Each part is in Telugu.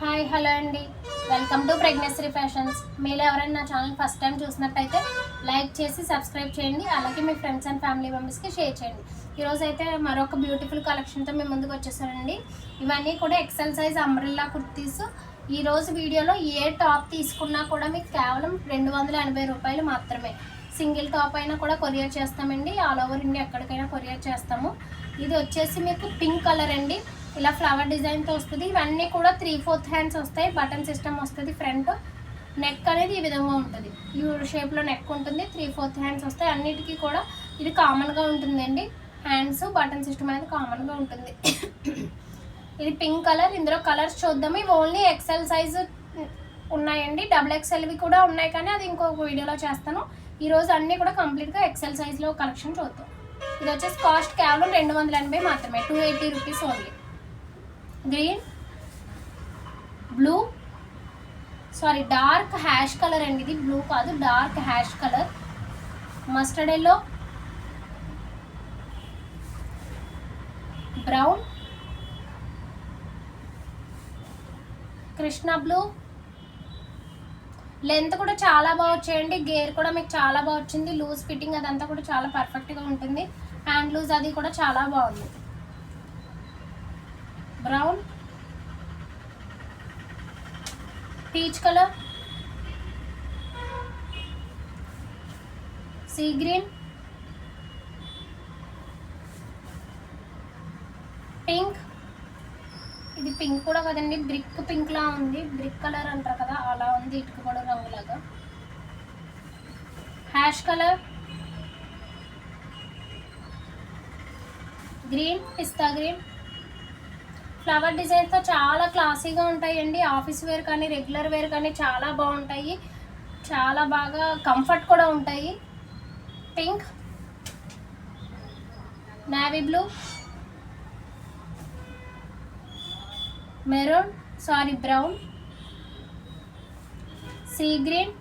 హాయ్ హలో అండి. Welcome to pregnancy fashions. మీరు ఎవరైనా నా ఛానల్ ఫస్ట్ టైం చూసినట్టయితే లైక్ చేసి సబ్స్క్రైబ్ చేయండి. అలాగే మీ ఫ్రెండ్స్ అండ్ ఫ్యామిలీ మెంబర్స్కి షేర్ చేయండి. ఈరోజు అయితే మరొక బ్యూటిఫుల్ కలెక్షన్తో మేము ముందుకు వచ్చేసానండి. ఇవన్నీ కూడా ఎక్సెల్ సైజ్ అంబ్రిల్లా కుర్తీస్. ఈరోజు వీడియోలో ఏ టాప్ తీసుకున్నా కూడా మీకు కేవలం రెండు వందల ఎనభై రూపాయలు మాత్రమే. సింగిల్ టాప్ అయినా కూడా కొరియర్ చేస్తామండి. ఆల్ ఓవర్ ఇండియా ఎక్కడికైనా కొరియర్ చేస్తాము. ఇది వచ్చేసి మీకు పింక్ కలర్ అండి. ఇలా ఫ్లవర్ డిజైన్తో వస్తుంది. ఇవన్నీ కూడా త్రీ ఫోర్త్ హ్యాండ్స్ వస్తాయి. బటన్ సిస్టమ్ వస్తుంది ఫ్రంట్ నెక్ అనేది ఈ విధంగా ఉంటుంది. యూ షేప్లో నెక్ ఉంటుంది త్రీ ఫోర్త్ హ్యాండ్స్ వస్తాయి. అన్నిటికీ కూడా ఇది కామన్గా ఉంటుందండి. హ్యాండ్స్ బటన్ సిస్టమ్ అనేది కామన్గా ఉంటుంది. ఇది పింక్ కలర్ ఇందులో కలర్స్ చూద్దాము. ఇవి ఓన్లీ ఎక్సెల్ సైజు ఉన్నాయండి. డబుల్ ఎక్సెల్వి కూడా ఉన్నాయి కానీ అది ఇంకొక వీడియోలో చేస్తాను. ఈరోజు అన్నీ కూడా కంప్లీట్గా ఎక్సెల్ సైజ్లో కలెక్షన్ చూద్దాం. ఇది వచ్చేసి కాస్ట్ కేవలం రెండు వందల ఎనభై మాత్రమే. Two eighty rupees only green blue sorry dark ash colour అండి ఇది బ్లూ కాదు dark ash colour mustard yellow brown Krishna blue length కూడా చాలా బాగా వచ్చేయండి. గేర్ కూడా మీకు చాలా బాగా వచ్చింది. లూజ్ ఫిట్టింగ్ అదంతా కూడా చాలా పర్ఫెక్ట్గా ఉంటుంది. హ్యాండ్ లూజ్ అది కూడా చాలా బాగుంది. Brown peach colour sea green pink ఇది పింక్ కూడా కదండి బ్రిక్ పింక్ లా ఉంది. బ్రిక్ కలర్ అంటారు కదా అలా ఉంది ఇటుక రంగులాగా. Ash colour green pista green flower డిజైన్తో చాలా క్లాసీగా ఉంటాయండి. ఆఫీస్ వేర్ కానీ రెగ్యులర్ వేర్ కానీ చాలా బాగుంటాయి. చాలా బాగా కంఫర్ట్ కూడా ఉంటాయి. Pink navy blue maroon sorry brown sea green.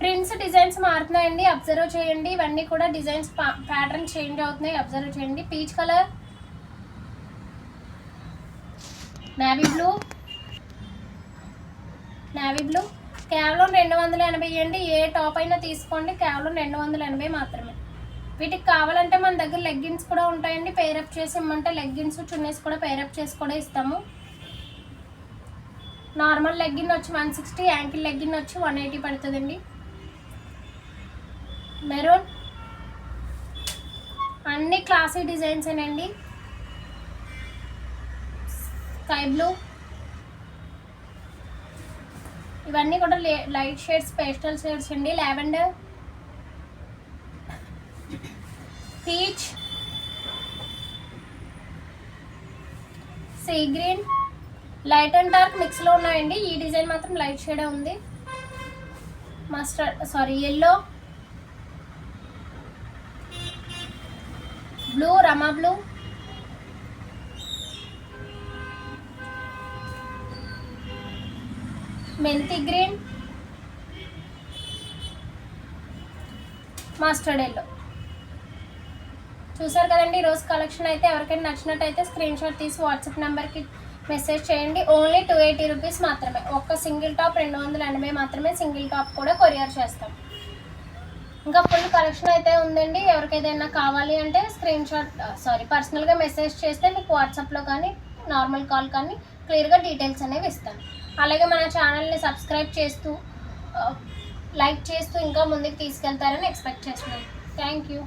Prints designs మారుతున్నాయండి. Observe చేయండి. ఇవన్నీ కూడా డిజైన్స్ ప్యాటర్న్ చేంజ్ అవుతున్నాయి. అబ్జర్వ్ చేయండి. Peach colour navy blue navy blue కేవలం రెండు వందల ఎనభై అండి. ఏ టాప్ అయినా తీసుకోండి. కేవలం రెండు వందల ఎనభై మాత్రమే. వీటికి కావాలంటే మన దగ్గర లెగ్గిన్స్ కూడా ఉంటాయండి. పేరప్ చేసి ఇమ్మంటే లెగ్గిన్స్ చున్నీస్ కూడా పేరప్ చేసి కూడా ఇస్తాము. నార్మల్ లెగ్గిన్ వచ్చి వన్ సిక్స్టీ యాంకిల్ లెగ్గిన్ వచ్చి వన్ ఎయిటీ పడుతుందండి. మెరూన్ అన్ని క్లాసీ డిజైన్స్ అండి స్కై బ్లూ ఇవన్నీ కూడా లైట్ షేడ్స్ పేస్టల్ షేడ్స్ అండి. Lavender. Peach. Sea green. Light and dark మిక్స్లో ఉన్నాయండి. ఈ డిజైన్ మాత్రం లైట్ షేడే ఉంది. Mustard sorry yellow. Blue Rama blue. Methi green mustard yellow చూసారు కదండి ఈరోజు కలెక్షన్ అయితే ఎవరికైనా నచ్చినట్టయితే స్క్రీన్ షాట్ తీసి వాట్సాప్ నెంబర్కి మెసేజ్ చేయండి. ఓన్లీ టూ ఎయిటీ రూపీస్ మాత్రమే. ఒక్క సింగిల్ టాప్ రెండు వందల ఎనభై మాత్రమే సింగిల్ టాప్ కూడా కొరియర్ చేస్తాం. ఇంకా ఫుల్ కలెక్షన్ అయితే ఉందండి. ఎవరికైనా కావాలి అంటే స్క్రీన్ షాట్ సారీ పర్సనల్గా మెసేజ్ చేస్తే మీకు వాట్సాప్లో కానీ నార్మల్ కాల్ కానీ క్లియర్గా డీటెయిల్స్ అనేవి ఇస్తాను. అలాగే మన ఛానల్ని సబ్స్క్రైబ్ చేస్తూ లైక్ చేస్తూ ఇంకా ముందుకు తీసుకెళ్తారని ఎక్స్పెక్ట్ చేస్తున్నాను థ్యాంక్ యూ.